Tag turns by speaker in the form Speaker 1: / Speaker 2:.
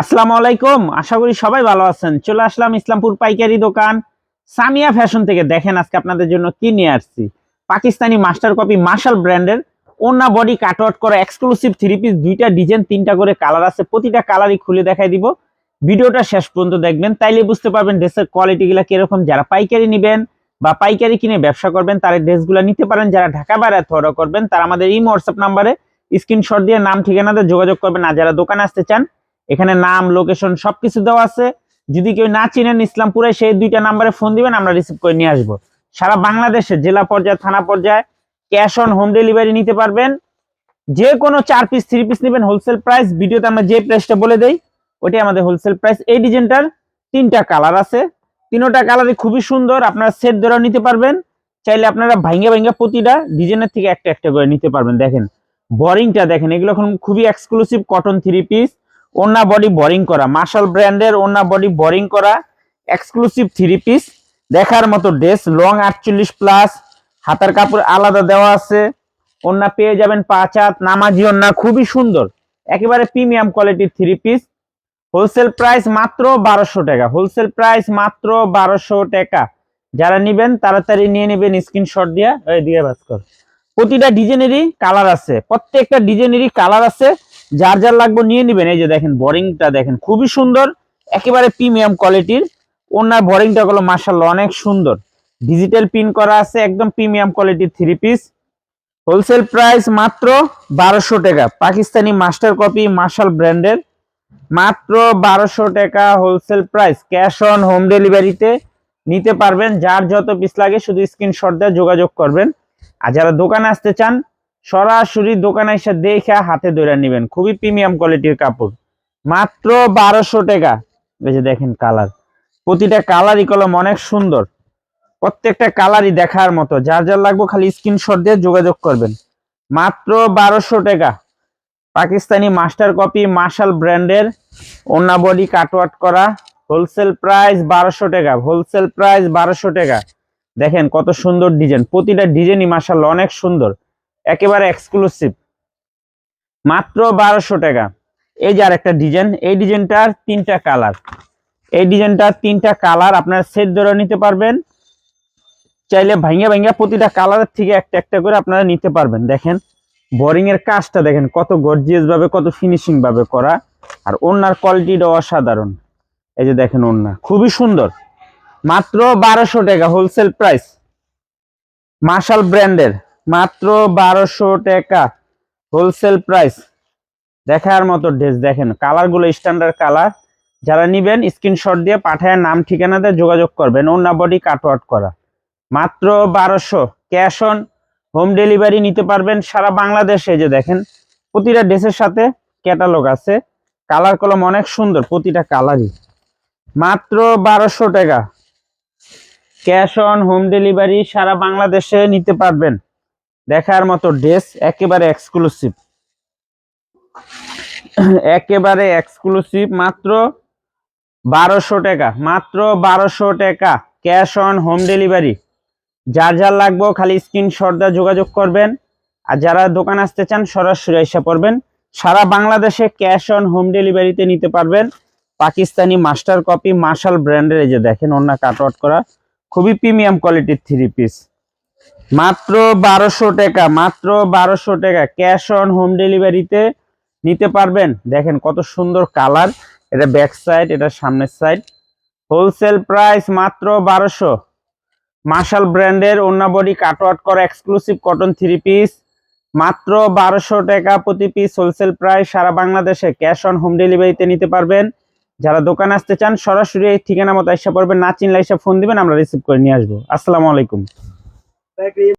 Speaker 1: আসসালামু আলাইকুম, আশা করি সবাই ভালো আছেন। চলে আসলাম ইসলামপুর পাইকারি দোকান। সামিয়া ফ্যাশন থেকে দেখেন আজকে আপনাদের জন্য কি নিয়ে আসছি। পাকিস্তানি মাস্টার কপি মার্শাল ব্র্যান্ডের ওনা বডি কাটআউট করা এক্সক্লুসিভ থ্রি পিস দুইটা ডিজাইন তিনটা করে কালার আছে। প্রতিটা কালারই খুলে দেখাই দিব। ভিডিওটা শেষ পর্যন্ত দেখবেন, তাইলে বুঝতে পারবেন ড্রেসের কোয়ালিটিগুলো কীরকম। যারা পাইকারি নেবেন বা পাইকারি কিনে ব্যবসা করবেন তারা ড্রেসগুলো নিতে পারেন। যারা ঢাকা বাইরে অর্ডার করবেন, তারা আমাদের এই হোয়াটসঅ্যাপ নাম্বারে স্ক্রিনশট দিয়ে নাম, ঠিকানাতে যোগাযোগ করবেন। আর যারা দোকানে আসতে চান এখানে নাম লোকেশন সবকিছু দেওয়া আছে। যদি কেউ না চিনেন ইসলামপুরে, সেই দুইটা নাম্বারে ফোন দিবেন, আমরা রিসিভ করে নিয়ে আসব। সারা বাংলাদেশে, জেলা পর্যায়ে, থানা পর্যায়ে ক্যাশ অন হোম ডেলিভারি নিতে পারবেন। যে কোনো চার পিস থ্রি পিস নেবেন হোলসেল প্রাইস ভিডিওতে আমরা যে প্রাইসটা বলে দেই ওটাই আমাদের হোলসেল প্রাইস এই ডিজাইনটার তিনটা কালার আছে। তিনোটা কালারই খুবই সুন্দর, আপনারা সেট ধরেও নিতে পারবেন। চাইলে আপনারা ভাঙ্গা ভাঙ্গা প্রতিটা ডিজাইনের থেকে একটা একটা করে নিতে পারবেন। দেখেন বোরিংটা দেখেন, এগুলো এখন খুবই এক্সক্লুসিভ কটন থ্রি পিস ওন্না বডি বোরিং করা। মার্শাল ব্র্যান্ডের ওন্না বডি বোরিং করা। এক্সক্লুসিভ থ্রি পিস দেখার মতো ড্রেস লং আটচল্লিশ প্লাস হাতার কাপড় আলাদা দেওয়া আছে। ওন্না পেয়ে যাবেন পাঁচ হাত। নামাজি ওন্না খুবই সুন্দর। একেবারে প্রিমিয়াম কোয়ালিটির থ্রি পিস হোলসেল প্রাইস মাত্র বারোশো টাকা। হোলসেল প্রাইস মাত্র বারোশো টাকা। যারা নিবেন, তাড়াতাড়ি নিয়ে নেবেন স্ক্রিনশট দিয়ে। দিয়ে ভাস্কর প্রতিটা ডিজাইনেরই কালার আছে। প্রত্যেকটা ডিজাইনেরই কালার আছে। যার যার লাগবে নিয়ে নেবেন। এই যে দেখেন, বোরিংটা দেখেন, খুবই সুন্দর, একেবারে প্রিমিয়াম কোয়ালিটির। ওনার বোরিংটা গুলো মার্শাল্লাহ অনেক সুন্দর। ডিজিটাল পিন করা আছে, একদম প্রিমিয়াম কোয়ালিটির থ্রি পিস হোলসেল প্রাইস মাত্র বারোশো টাকা। পাকিস্তানি মাস্টার কপি মার্শাল ব্র্যান্ডের মাত্র বারোশো টাকা wholesale price cash on home ডেলিভারিতে নিতে পারবেন। যার যত পিস লাগে, শুধু স্ক্রিনশট দিয়ে যোগাযোগ করবেন। আর যারা দোকানে আসতে চান সরাসরি দোকানে এসে দেখে হাতে ধরে নেবেন। খুবই প্রিমিয়াম কোয়ালিটির কাপড়। মাত্র বারোশো টাকা। এই যে দেখেন কালার প্রতিটা কালারই কলম অনেক সুন্দর। প্রত্যেকটা কালারই দেখার মতো। যার যার লাগবে খালি স্ক্রিনশট দিয়ে যোগাযোগ করবেন। মাত্র বারোশো টাকা। পাকিস্তানি মাস্টার কপি মার্শাল ব্র্যান্ডের ওনা বডি কাটওয়াট করা। হোলসেল প্রাইস বারোশো টাকা। হোলসেল প্রাইস বারোশো টাকা। দেখেন কত সুন্দর ডিজাইন প্রতিটা ডিজাইনই মার্শাল অনেক সুন্দর। একেবারে এক্সক্লুসিভ মাত্র বারোশো টাকা। এই যে আর একটা ডিজাইন এই ডিজাইনটার তিনটা কালার এই ডিজাইনটার তিনটা কালার আপনারা সেট ধরে নিতে পারবেন। চাইলে ভাঙ্গা ভাঙ্গা প্রতিটা কালারের থেকে একটা একটা করে আপনারা নিতে পারবেন। দেখেন বোরিং এর কাজটা দেখেন, কত গর্জিয়াস ভাবে কত ফিনিশিং ভাবে করা। আর ওনার কোয়ালিটিটা অসাধারণ। এই যে দেখেন ওন্না খুবই সুন্দর। মাত্র বারোশো টাকা হোলসেল প্রাইস মার্শাল ব্র্যান্ডের মাত্র বারোশো টাকা। হোলসেল প্রাইস দেখার মতো ড্রেস দেখেন, কালারগুলো স্ট্যান্ডার্ড কালার। যারা নিবেন স্ক্রিনশট দিয়ে পাঠায় নাম ঠিকানাতে যোগাযোগ করবেন। অন্য বডি কাট কাটওয়াট করা। মাত্র বারোশো। ক্যাশ অন হোম ডেলিভারি নিতে পারবেন সারা বাংলাদেশে। যে দেখেন, প্রতিটা ড্রেসের সাথে ক্যাটালগ আছে। কালার কলম অনেক সুন্দর, প্রতিটা কালারই মাত্র বারোশো টাকা। ক্যাশ অন হোম ডেলিভারি সারা বাংলাদেশে নিতে পারবেন। দেখার মতো ড্রেস একেবারে এক্সক্লুসিভ একেবারে এক্সক্লুসিভ মাত্র বারোশো টাকা, মাত্র বারোশো টাকা। ক্যাশ অন হোম ডেলিভারি যার যার লাগবে খালি স্ক্রিনশট দিয়ে যোগাযোগ করবেন। আর যারা দোকান আসতে চান, সরাসরি এসে পড়বেন। সারা বাংলাদেশে ক্যাশ অন হোম ডেলিভারিতে নিতে পারবেন। পাকিস্তানি মাস্টার কপি মার্শাল ব্র্যান্ডের এই যে দেখেন অন্য কাট আউট করা। খুবই প্রিমিয়াম কোয়ালিটির থ্রি পিস মাত্র বারোশো টাকা, মাত্র বারোশো টাকা। ক্যাশ অন হোম ডেলিভারিতে নিতে পারবেন। দেখেন কত সুন্দর কালার। এটা ব্যাক সাইড এটা সামনের সাইড হোলসেল প্রাইস মাত্র বারোশো। মার্শাল ব্র্যান্ডের ওন্না বডি কাটওয়াট করা এক্সক্লুসিভ কটন থ্রি পিস মাত্র বারোশো টাকা প্রতি পিস হোলসেল প্রাইস সারা বাংলাদেশে ক্যাশ অন হোম ডেলিভারিতে নিতে পারবেন। যারা দোকানে আসতে চান, সরাসরি এই ঠিকানা মতো এসে পড়বেন। না চিনলে এসে ফোন দিবেন, আমরা রিসিভ করে নিয়ে আসব। আসসালামু আলাইকুম। vai ganhar